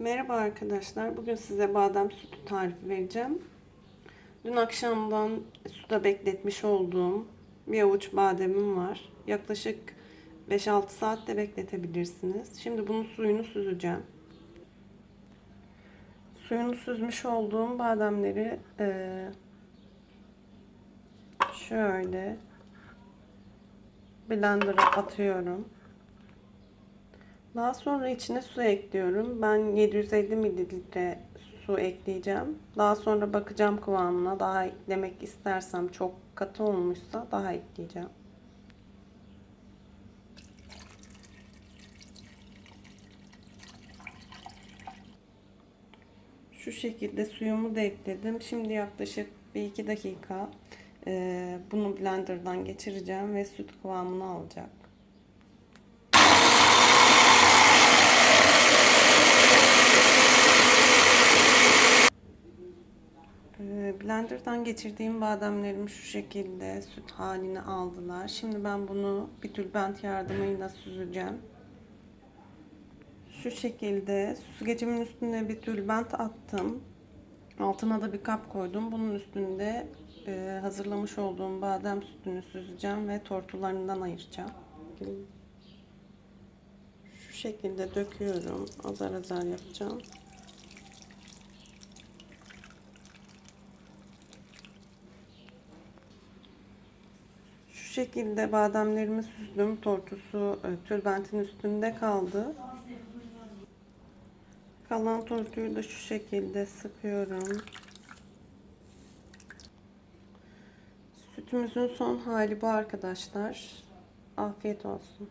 Merhaba arkadaşlar. Bugün size badem sütü tarifi vereceğim. Dün akşamdan suda bekletmiş olduğum bir avuç bademim var. Yaklaşık 5-6 saat de bekletebilirsiniz. Şimdi bunun suyunu süzeceğim. Suyunu süzmüş olduğum bademleri eee, şöyle blender'a atıyorum. Daha sonra içine su ekliyorum. Ben 750 mililitre su ekleyeceğim. Daha sonra bakacağım kıvamına. Daha eklemek istersem çok katı olmuşsa daha ekleyeceğim. Şu şekilde suyumu da ekledim. Şimdi yaklaşık bir iki dakika bunu blenderdan geçireceğim ve süt kıvamını alacak. Blender'dan geçirdiğim bademlerimi şu şekilde süt haline aldılar. Şimdi ben bunu bir tülbent yardımıyla süzeceğim. Şu şekilde süzgecimin üstüne bir tülbent attım. Altına da bir kap koydum. Bunun üstünde e, hazırlamış olduğum badem sütünü süzeceğim ve tortularından ayıracağım. Şu şekilde döküyorum. Azar azar yapacağım. Şekilde bademlerimi süzdüm. Tortusu e, tülbentin üstünde kaldı. Kalan tortuyu da şu şekilde sıkıyorum. Sütümüzün son hali bu arkadaşlar. Afiyet olsun.